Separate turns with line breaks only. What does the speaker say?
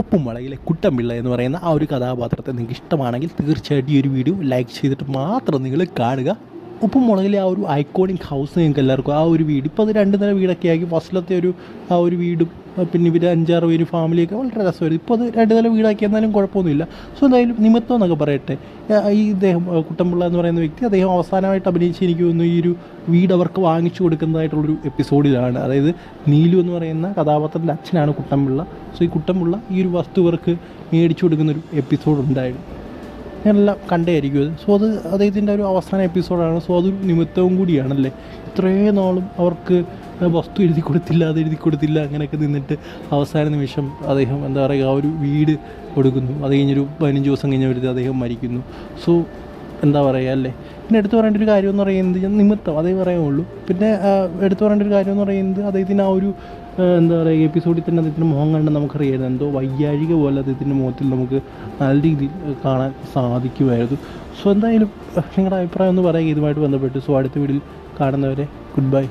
ഒപ്പുമുളകിലെ കുട്ടമ്പിള്ള എന്ന് പറയുന്ന ആ ഒരു കഥാപാത്രത്തെ നിങ്ങൾക്ക് ഇഷ്ടമാണെങ്കിൽ തീർച്ചയായിട്ടും ഈ ഒരു വീഡിയോ ലൈക്ക് ചെയ്തിട്ട് മാത്രം നിങ്ങൾ കാണുക. ഉപ്പുമുളകിലെ ആ ഒരു ഐക്കോണിക് ഹൗസ് നിങ്ങൾക്ക് എല്ലാവർക്കും. ആ ഒരു വീട്. ഇപ്പോൾ അത് രണ്ട് നില വീടൊക്കെ ആക്കി ഫസ്റ്റിലത്തെ ഒരു ആ ഒരു വീടും പിന്നെ ഇവർ അഞ്ചാറ് പേര് ഫാമിലിയൊക്കെ വളരെ രസമായിരുന്നു. ഇപ്പോൾ അത് രണ്ട് നില വീടാക്കി എന്നാലും കുഴപ്പമൊന്നുമില്ല. സോ എന്തായാലും നിമിത്തം എന്നൊക്കെ പറയട്ടെ. ഈ ഇദ്ദേഹം കുട്ടമ്പിള്ള എന്ന് പറയുന്ന വ്യക്തി അദ്ദേഹം അവസാനമായിട്ട് അഭിനയിച്ച് എനിക്ക് തോന്നുന്നു ഈ ഒരു വീട് അവർക്ക് വാങ്ങിച്ചു കൊടുക്കുന്നതായിട്ടുള്ളൊരു എപ്പിസോഡിലാണ് അതായത് നീലു എന്ന് പറയുന്ന കഥാപാത്രത്തിന്റെ അച്ഛനാണ് കുട്ടമ്പിള്ള സോ ഈ കുട്ടമ്പിള്ള ഈ ഒരു വസ്തു ഇവർക്ക് മേടിച്ചു കൊടുക്കുന്നൊരു എപ്പിസോഡ് ഉണ്ടായിരുന്നു. ഞാനെല്ലാം കണ്ടായിരിക്കും അത് സോ അത് അദ്ദേഹത്തിന്റെ ഒരു അവസാന എപ്പിസോഡാണ്. സോ അതൊരു നിമിത്തവും കൂടിയാണല്ലേ? ഇത്രയും നാളും അവർക്ക് വസ്തു എഴുതി കൊടുത്തില്ല അത് എഴുതി കൊടുത്തില്ല അങ്ങനെയൊക്കെ നിന്നിട്ട് അവസാന നിമിഷം അദ്ദേഹം എന്താ പറയുക ആ ഒരു വീട് കൊടുക്കുന്നു. അത് കഴിഞ്ഞൊരു പതിനഞ്ച് ദിവസം കഴിഞ്ഞവരുത് അദ്ദേഹം മരിക്കുന്നു. സോ എന്താ പറയുക അല്ലേ? പിന്നെ എടുത്തു പറയേണ്ട ഒരു കാര്യം എന്ന് പറയുന്നത് നിമിത്തം അതേ പറയാനുള്ളൂ പിന്നെ എടുത്തു പറയേണ്ട ഒരു കാര്യം എന്ന് പറയുന്നത് അദ്ദേഹത്തിന് ആ ഒരു എന്താ പറയുക എപ്പിസോഡിൽ തന്നെ അദ്ദേഹത്തിന്റെ മുഖം കണ്ട് നമുക്കറിയായിരുന്നു. എന്തോ വയ്യാഴിക പോലെ അദ്ദേഹത്തിന്റെ മുഖത്തിൽ നമുക്ക് നല്ല രീതിയിൽ കാണാൻ സാധിക്കുമായിരുന്നു. സോ എന്തായാലും നിങ്ങളുടെ അഭിപ്രായം ഒന്ന് പറയുക. ഇതുമായിട്ട് ബന്ധപ്പെട്ട് സോ അടുത്ത വീഡിയോയിൽ കാണുന്നവരെ ഗുഡ് ബൈ